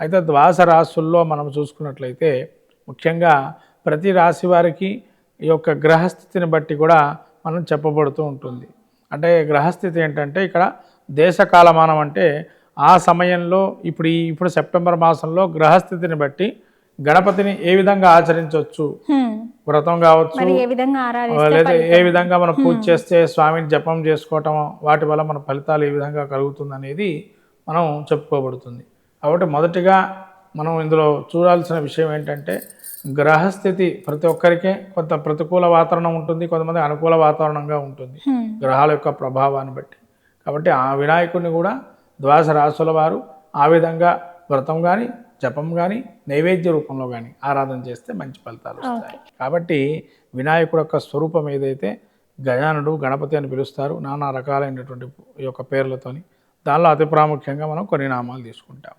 అయితే ద్వాదశ రాశుల్లో మనం చూసుకున్నట్లయితే ముఖ్యంగా ప్రతి రాశి వారికి ఈ యొక్క గ్రహస్థితిని బట్టి కూడా మనం చెప్పబడుతూ ఉంటుంది. అంటే గ్రహస్థితి ఏంటంటే ఇక్కడ దేశకాలమానం అంటే ఆ సమయంలో ఇప్పుడు ఈ ఇప్పుడు సెప్టెంబర్ మాసంలో గ్రహస్థితిని బట్టి గణపతిని ఏ విధంగా ఆచరించవచ్చు. వ్రతం కావచ్చు లేదా ఏ విధంగా మనం పూజ చేస్తే స్వామిని జపం చేసుకోవటం వాటి వల్ల మన ఫలితాలు ఏ విధంగా కలుగుతుంది అనేది మనం చెప్పుకోబడుతుంది. కాబట్టి మొదటిగా మనం ఇందులో చూడాల్సిన విషయం ఏంటంటే గ్రహస్థితి ప్రతి ఒక్కరికే కొంత ప్రతికూల వాతావరణం ఉంటుంది కొంతమంది అనుకూల వాతావరణంగా ఉంటుంది. గ్రహాల యొక్క ప్రభావాన్ని బట్టి. కాబట్టి ఆ వినాయకుడిని కూడా ద్వాదశ రాశుల వారు ఆ విధంగా వ్రతం కానీ జపం కానీ నైవేద్య రూపంలో కానీ ఆరాధన చేస్తే మంచి ఫలితాలు వస్తాయి. కాబట్టి వినాయకుడు యొక్క స్వరూపం ఏదైతే గజానుడు గణపతి అని పిలుస్తారు నానా రకాలైనటువంటి యొక్క పేర్లతోని దానిలో అతి ప్రాముఖ్యంగా మనం కొన్ని నామాలు తీసుకుంటాం.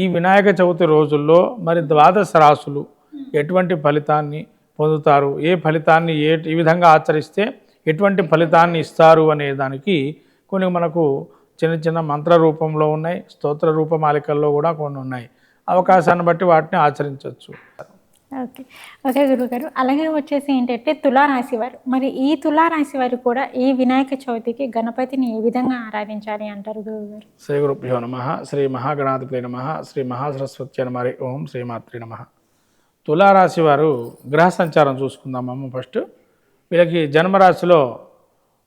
ఈ వినాయక చవితి రోజుల్లో మరి ద్వాదశ రాశులు ఎటువంటి ఫలితాన్ని పొందుతారు? ఏ ఫలితాన్ని ఏ ఈ విధంగా ఆచరిస్తే ఎటువంటి ఫలితాన్ని ఇస్తారు అనే దానికి కొన్ని మనకు చిన్న చిన్న మంత్ర రూపంలో ఉన్నాయి స్తోత్ర రూపమాలికల్లో కూడా కొన్ని ఉన్నాయి. అవకాశాన్ని బట్టి వాటిని ఆచరించవచ్చు. ఓకే. ఓకే గురుగారు అలాగే వచ్చేసి ఏంటంటే తులారాశి వారు. మరి ఈ తులారాశి వారు కూడా ఈ వినాయక చవితికి గణపతిని ఏ విధంగా ఆరాధించాలి అంటారు గురుగారు శ్రీ గురుభ్యో నమ శ్రీ మహాగణాధిపతి నమ శ్రీ మహాసరస్వతి నమరి ఓం శ్రీమాత్రి నమ. తులారాశి వారు గ్రహ సంచారం చూసుకుందామమ్మ ఫస్ట్. వీళ్ళకి జన్మరాశిలో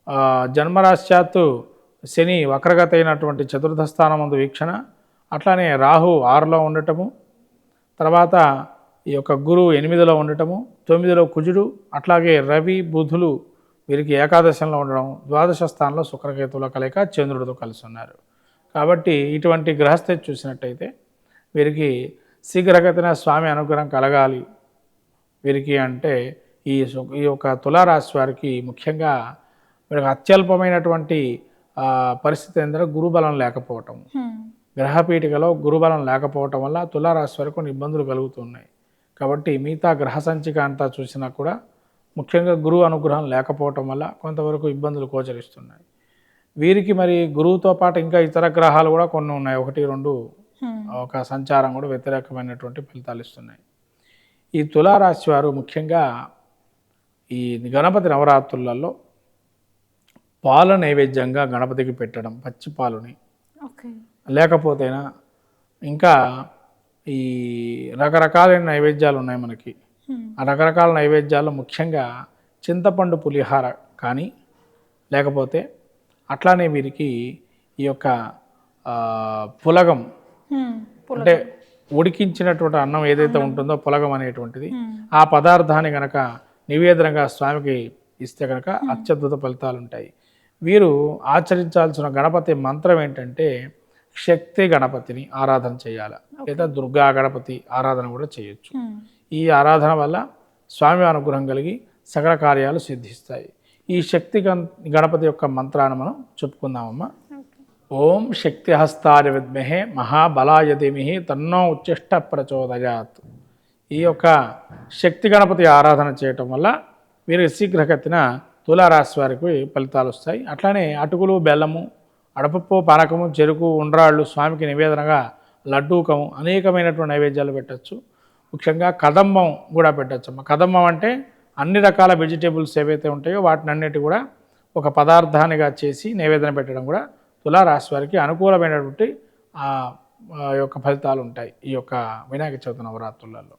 జన్మరాశ్చాత్తు జన్మరాశ్యాత్తు శని వక్రగత అయినటువంటి చతుర్థ స్థానం వీక్షణ. అట్లానే రాహు ఆరులో ఉండటము. తర్వాత ఈ యొక్క గురువు ఎనిమిదిలో ఉండటము తొమ్మిదిలో కుజుడు అట్లాగే రవి బుధులు వీరికి ఏకాదశంలో ఉండడం ద్వాదశ స్థానంలో శుక్రకేతువుల కలయిక చంద్రుడితో కలిసి ఉన్నారు కాబట్టి ఇటువంటి గ్రహస్థితి చూసినట్టయితే వీరికి శీఘ్రగతిన స్వామి అనుగ్రహం కలగాలి. వీరికి అంటే ఈ ఈ యొక్క తులారాశి వారికి ముఖ్యంగా వీరికి అత్యల్పమైనటువంటి పరిస్థితి ఏంటంటే గురుబలం లేకపోవటం. గ్రహపీఠికలో గురుబలం లేకపోవటం వల్ల తులారాశి వారికి కొన్ని ఇబ్బందులు కలుగుతున్నాయి కాబట్టి మిగతా గ్రహ సంచిక అంతా చూసినా కూడా ముఖ్యంగా గురువు అనుగ్రహం లేకపోవటం వల్ల కొంతవరకు ఇబ్బందులు గోచరిస్తున్నాయి. వీరికి మరి గురువుతో పాటు ఇంకా ఇతర గ్రహాలు కూడా కొన్ని ఉన్నాయి. ఒకటి రెండు. ఒక సంచారం కూడా వ్యతిరేకమైనటువంటి ఫలితాలు ఇస్తున్నాయి. ఈ తులారాశి వారు ముఖ్యంగా ఈ గణపతి నవరాత్రులలో పాల నైవేద్యంగా గణపతికి పెట్టడం పచ్చి పాలుని. లేకపోతేనా ఇంకా ఈ రకరకాలైన నైవేద్యాలు ఉన్నాయి మనకి. ఆ రకరకాల నైవేద్యాల్లో ముఖ్యంగా చింతపండు పులిహార కానీ లేకపోతే అట్లానే వీరికి ఈ యొక్క పులగం అంటే ఉడికించినటువంటి అన్నం ఏదైతే ఉంటుందో పులగం అనేటువంటిది. ఆ పదార్థాన్ని గనక నివేదనగా స్వామికి ఇస్తే కనుక అత్యద్భుత ఫలితాలు ఉంటాయి వీరు ఆచరించాల్సిన గణపతి మంత్రం ఏంటంటే శక్తి గణపతిని ఆరాధన చేయాలి. లేదా దుర్గా గణపతి ఆరాధన కూడా చేయొచ్చు. ఈ ఆరాధన వల్ల స్వామి అనుగ్రహం కలిగి సకల కార్యాలు సిద్ధిస్తాయి. ఈ శక్తి గణ- గణపతి యొక్క మంత్రాన్ని మనం చెప్పుకుందామమ్మా. ఓం శక్తి హస్తాయ విద్మహే మహాబలాయ ధీమహి తన్నో ఉచ్చిష్ట ప్రచోదయాత్. ఈ యొక్క శక్తి గణపతి ఆరాధన చేయటం వల్ల వీరికి శీఘ్రగతిన తులారాశి వారికి ఫలితాలు వస్తాయి. అట్లానే అటుకులు బెల్లము అడపప్పు పానకము చెరుకు ఉండ్రాళ్ళు స్వామికి నివేదనగా లడ్డూకము అనేకమైనటువంటి నైవేద్యాలు పెట్టచ్చు. ముఖ్యంగా కదంబం కూడా పెట్టచ్చు కదంబం అంటే అన్ని రకాల వెజిటేబుల్స్ ఏవైతే ఉంటాయో వాటిని అన్నిటి కూడా ఒక పదార్థానిగా చేసి నివేదన పెట్టడం కూడా తులారాశి వారికి అనుకూలమైనటువంటి ఆ యొక్క ఫలితాలు ఉంటాయి ఈ యొక్క వినాయక చవితి నవరాత్రులలో.